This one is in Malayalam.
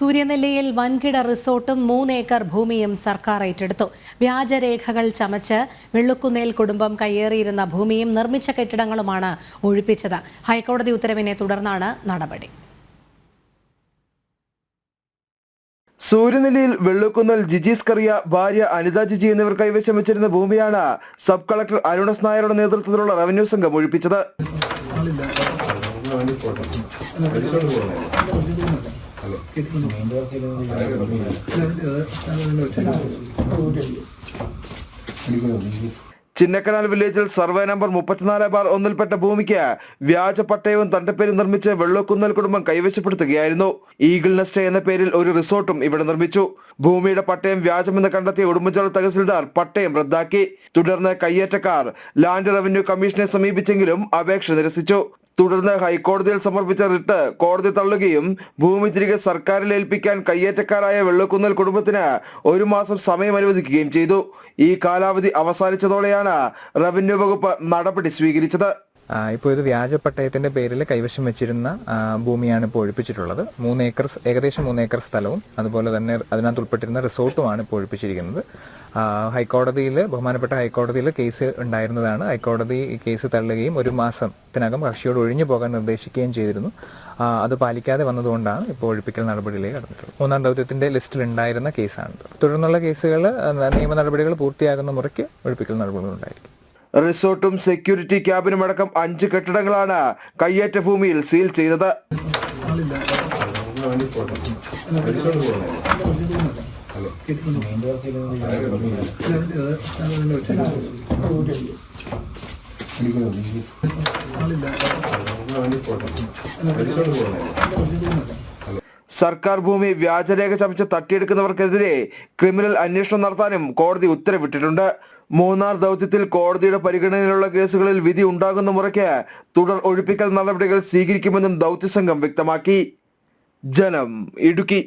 സൂര്യനെല്ലിയിൽ വൻകിട റിസോർട്ടും മൂന്നേക്കർ ഭൂമിയും സർക്കാർ ഏറ്റെടുത്തു. വ്യാജരേഖകൾ ചമച്ച് വെള്ളുക്കുന്നേൽ കുടുംബം കയ്യേറിയിരുന്ന ഭൂമിയും നിർമ്മിച്ച കെട്ടിടങ്ങളുമാണ് ഒഴിപ്പിച്ചത്. ഹൈക്കോടതി ഉത്തരവിനെ തുടർന്നാണ് നടപടി. സൂര്യനെല്ലിയിൽ വെള്ളുക്കുന്നൽ ജിജീസ് കറിയ ഭാര്യ അനിത ജിജി എന്നിവർ കൈവശം വെച്ചിരുന്ന ഭൂമിയാണ് സബ് കളക്ടർ അരുണസ് നായരുടെ നേതൃത്വത്തിലുള്ള റവന്യൂ സംഘം ഒഴിപ്പിച്ചത്. ചിന്നക്കനാൽ വില്ലേജിൽ സർവേ നമ്പർ മുപ്പത്തിനാല് ബാർ ഒന്നിൽപ്പെട്ട ഭൂമിക്ക് വ്യാജ പട്ടയവും തണ്ടപ്പേരും നിർമ്മിച്ച് വെള്ളക്കുന്നൽ കുടുംബം കൈവശപ്പെടുത്തുകയായിരുന്നു. ഈഗിൾ നെസ്റ്റ് എന്ന പേരിൽ ഒരു റിസോർട്ടും ഇവിടെ നിർമ്മിച്ചു. ഭൂമിയുടെ പട്ടയം വ്യാജമെന്ന് കണ്ടെത്തിയ ഉടുമ്പൻചോല തഹസിൽദാർ പട്ടയം റദ്ദാക്കി. തുടർന്ന് കയ്യേറ്റക്കാർ ലാൻഡ് റവന്യൂ കമ്മീഷനെ സമീപിച്ചെങ്കിലും അപേക്ഷ നിരസിച്ചു. തുടർന്ന് ഹൈക്കോടതിയിൽ സമർപ്പിച്ച റിട്ട് കോടതി തള്ളുകയും ഭൂമി തിരികെ സർക്കാരിൽ ഏൽപ്പിക്കാൻ കയ്യേറ്റക്കാരായ വെള്ളക്കുന്നൽ കുടുംബത്തിന് ഒരു മാസം സമയം അനുവദിക്കുകയും ചെയ്തു. ഈ കാലാവധി അവസാനിച്ചതോടെയാണ് റവന്യൂ വകുപ്പ് നടപടി സ്വീകരിച്ചത്. ഇപ്പോൾ ഇത് വ്യാജ പട്ടയത്തിന്റെ പേരിൽ കൈവശം വെച്ചിരുന്ന ഭൂമിയാണ് ഇപ്പോൾ ഒഴിപ്പിച്ചിട്ടുള്ളത്. മൂന്ന് ഏക്കർ ഏകദേശം മൂന്ന് ഏക്കർ സ്ഥലവും അതുപോലെ തന്നെ അതിനകത്ത് ഉൾപ്പെട്ടിരുന്ന റിസോർട്ടുമാണ് ഇപ്പോൾ ഒഴിപ്പിച്ചിരിക്കുന്നത്. ഹൈക്കോടതിയിൽ ബഹുമാനപ്പെട്ട ഹൈക്കോടതിയിൽ കേസ് ഉണ്ടായിരുന്നതാണ്. ഹൈക്കോടതി കേസ് തള്ളുകയും ഒരു മാസത്തിനകം കക്ഷിയോട് ഒഴിഞ്ഞു പോകാൻ നിർദ്ദേശിക്കുകയും ചെയ്തിരുന്നു. അത് പാലിക്കാതെ വന്നതുകൊണ്ടാണ് ഇപ്പോൾ ഒഴിപ്പിക്കൽ നടപടിയിലേക്ക് കടന്നിട്ടുള്ളത്. മൂന്നാം ദൗത്യത്തിന്റെ ലിസ്റ്റിൽ ഉണ്ടായിരുന്ന കേസാണിത്. തുടർന്നുള്ള കേസുകൾ നിയമ നടപടികൾ പൂർത്തിയാകുന്ന മുറയ്ക്ക് ഒഴിപ്പിക്കൽ നടപടികൾ ഉണ്ടായിരിക്കും റിസോർട്ടും സെക്യൂരിറ്റി ക്യാബിനും അടക്കം അഞ്ച് കെട്ടിടങ്ങളാണ് കയ്യേറ്റ ഭൂമിയിൽ സീൽ ചെയ്തത്. സർക്കാർ ഭൂമി വ്യാജരേഖ ചമച്ച് തട്ടിയെടുക്കുന്നവർക്കെതിരെ ക്രിമിനൽ അന്വേഷണം നടത്താനും കോടതി ഉത്തരവിട്ടിട്ടുണ്ട്. മൂന്നാർ ദൗത്യത്തിൽ കോടതിയുടെ പരിഗണനയിലുള്ള കേസുകളിൽ വിധി ഉണ്ടാകുന്ന മുറയ്ക്ക് തുടർ ഒഴിപ്പിക്കൽ നടപടികൾ സ്വീകരിക്കുമെന്നും ദൗത്യസംഘം വ്യക്തമാക്കി. ജനം ഇടുക്കി.